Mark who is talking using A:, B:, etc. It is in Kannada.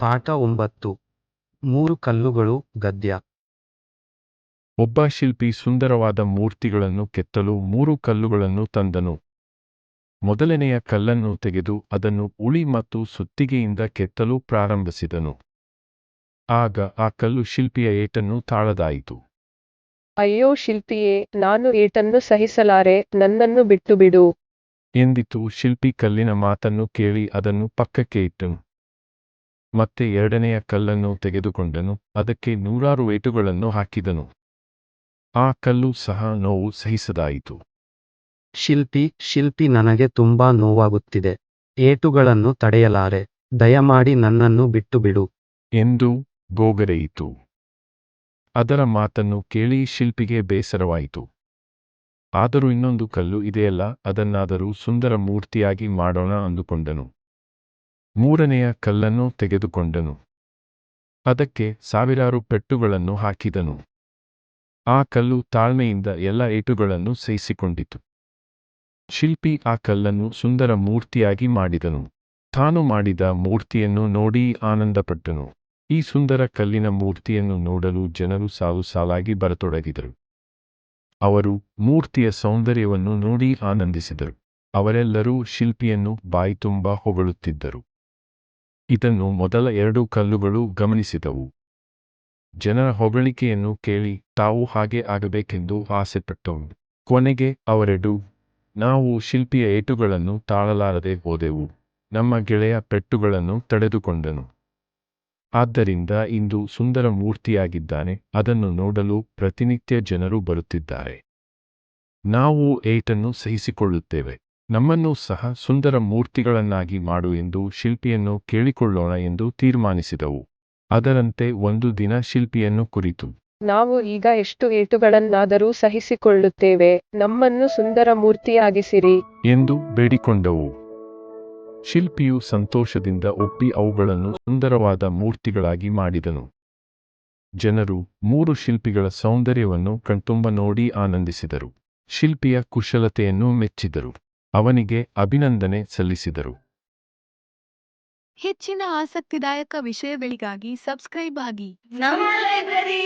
A: ಪಾಠ ಒಂಬತ್ತು. ಮೂರು ಕಲ್ಲುಗಳು ಗದ್ಯ.
B: ಒಬ್ಬ ಶಿಲ್ಪಿ ಸುಂದರವಾದ ಮೂರ್ತಿಗಳನ್ನು ಕೆತ್ತಲು ಮೂರು ಕಲ್ಲುಗಳನ್ನು ತಂದನು. ಮೊದಲನೆಯ ಕಲ್ಲನ್ನು ತೆಗೆದು ಅದನ್ನು ಉಳಿ ಮತ್ತು ಸುತ್ತಿಗೆಯಿಂದ ಕೆತ್ತಲು ಪ್ರಾರಂಭಿಸಿದನು. ಆಗ ಆ ಕಲ್ಲು ಶಿಲ್ಪಿಯ ಏಟನ್ನು ತಾಳದಾಯಿತು.
C: ಅಯ್ಯೋ ಶಿಲ್ಪಿಯೇ ನಾನು ಏಟನ್ನು ಸಹಿಸಲಾರೆ ನನ್ನನ್ನು ಬಿಟ್ಟುಬಿಡು.
B: ಎಂದಿತು ಶಿಲ್ಪಿ ಕಲ್ಲಿನ ಮಾತನ್ನು ಕೇಳಿ ಅದನ್ನು ಪಕ್ಕಕ್ಕೆ ಇಟ್ಟನು ಮತ್ತೆ ಎರಡನೆಯ ಕಲ್ಲನ್ನು ತೆಗೆದುಕೊಂಡನು ಅದಕ್ಕೆ ನೂರಾರು ಏಟುಗಳನ್ನು ಹಾಕಿದನು. ಆ ಕಲ್ಲು ಸಹ ನೋವು ಸಹಿಸದಾಯಿತು.
A: ಶಿಲ್ಪಿ ಶಿಲ್ಪಿ ನನಗೆ ತುಂಬಾ ನೋವಾಗುತ್ತಿದೆ. ಏಟುಗಳನ್ನು ತಡೆಯಲಾರೆ ದಯಮಾಡಿ ನನ್ನನ್ನು ಬಿಟ್ಟುಬಿಡು.
B: ಎಂದು ಗೋಗರೆಯಿತು ಅದರ ಮಾತನ್ನು ಕೇಳಿ ಶಿಲ್ಪಿಗೆ ಬೇಸರವಾಯಿತು. ಆದರೂ ಇನ್ನೊಂದು ಕಲ್ಲು ಇದೆಯಲ್ಲ ಅದನ್ನಾದರೂ ಸುಂದರ ಮೂರ್ತಿಯಾಗಿ ಮಾಡೋಣ ಅಂದುಕೊಂಡನು. ಮೂರನೆಯ ಕಲ್ಲನ್ನು ತೆಗೆದುಕೊಂಡನು. ಅದಕ್ಕೆ ಸಾವಿರಾರು ಪೆಟ್ಟುಗಳನ್ನು ಹಾಕಿದನು. ಆ ಕಲ್ಲು ತಾಳ್ಮೆಯಿಂದ ಎಲ್ಲ ಏಟುಗಳನ್ನು ಸಹಿಸಿಕೊಂಡಿತು ಶಿಲ್ಪಿ ಆ ಕಲ್ಲನ್ನು ಸುಂದರ ಮೂರ್ತಿಯಾಗಿ ಮಾಡಿದನು. ತಾನು ಮಾಡಿದ ಮೂರ್ತಿಯನ್ನು ನೋಡಿ ಆನಂದಪಟ್ಟನು. ಈ ಸುಂದರ ಕಲ್ಲಿನ ಮೂರ್ತಿಯನ್ನು ನೋಡಲು ಜನರು ಸಾಲು ಸಾಲಾಗಿ ಬರತೊಡಗಿದರು. ಅವರು ಮೂರ್ತಿಯ ಸೌಂದರ್ಯವನ್ನು ನೋಡಿ ಆನಂದಿಸಿದರು. ಅವರೆಲ್ಲರೂ ಶಿಲ್ಪಿಯನ್ನು ಬಾಯಿತುಂಬ ಹೊಗಳುತ್ತಿದ್ದರು. ಇದನ್ನು ಮೊದಲ ಎರಡು ಕಲ್ಲುಗಳು ಗಮನಿಸಿದವು. ಜನರ ಹೊಗಳಿಕೆಯನ್ನು ಕೇಳಿ ತಾವು ಹಾಗೆ ಆಗಬೇಕೆಂದು ಆಸೆಪಟ್ಟವು. ಕೊನೆಗೆ ಅವರೆಡು ನಾವು ಶಿಲ್ಪಿಯ ಏಟುಗಳನ್ನು ತಾಳಲಾರದೆ ಹೋದೆವು. ನಮ್ಮ ಗೆಳೆಯ ಪೆಟ್ಟುಗಳನ್ನು ತಡೆದುಕೊಂಡನು. ಆದ್ದರಿಂದ ಇಂದು ಸುಂದರ ಮೂರ್ತಿಯಾಗಿದ್ದಾನೆ, ಅದನ್ನು ನೋಡಲು ಪ್ರತಿನಿತ್ಯ ಜನರು ಬರುತ್ತಿದ್ದಾರೆ. ನಾವು ಏಟನ್ನು ಸಹಿಸಿಕೊಳ್ಳುತ್ತೇವೆ. ನಮ್ಮನ್ನು ಸಹ ಸುಂದರ ಮೂರ್ತಿಗಳನ್ನಾಗಿ ಮಾಡು ಎಂದು ಶಿಲ್ಪಿಯನ್ನು ಕೇಳಿಕೊಳ್ಳೋಣ ಎಂದು ತೀರ್ಮಾನಿಸಿದವು. ಅದರಂತೆ ಒಂದು ದಿನ ಶಿಲ್ಪಿಯನ್ನು ಕುರಿತು
C: ನಾವು ಈಗ ಎಷ್ಟು ಏಟುಗಳನ್ನಾದರೂ ಸಹಿಸಿಕೊಳ್ಳುತ್ತೇವೆ ನಮ್ಮನ್ನು ಸುಂದರ ಮೂರ್ತಿಯಾಗಿಸಿರಿ
B: ಎಂದು ಬೇಡಿಕೊಂಡವು. ಶಿಲ್ಪಿಯು ಸಂತೋಷದಿಂದ ಒಪ್ಪಿ ಅವುಗಳನ್ನು ಸುಂದರವಾದ ಮೂರ್ತಿಗಳಾಗಿ ಮಾಡಿದನು. ಜನರು ಮೂರು ಶಿಲ್ಪಿಗಳ ಸೌಂದರ್ಯವನ್ನು ಕಣ್ತುಂಬ ನೋಡಿ ಆನಂದಿಸಿದರು. ಶಿಲ್ಪಿಯ ಕುಶಲತೆಯನ್ನು ಮೆಚ್ಚಿದರು. ಅವನಿಗೆ ಅಭಿನಂದನೆ ಸಲ್ಲಿಸಿದರು.
D: ಹೆಚ್ಚಿನ ಆಸಕ್ತಿದಾಯಕ ವಿಷಯಗಳಿಗಾಗಿ ಸಬ್ಸ್ಕ್ರೈಬ್ ಆಗಿ.
E: ನಮ್ಮ ಲೈಬ್ರರಿ!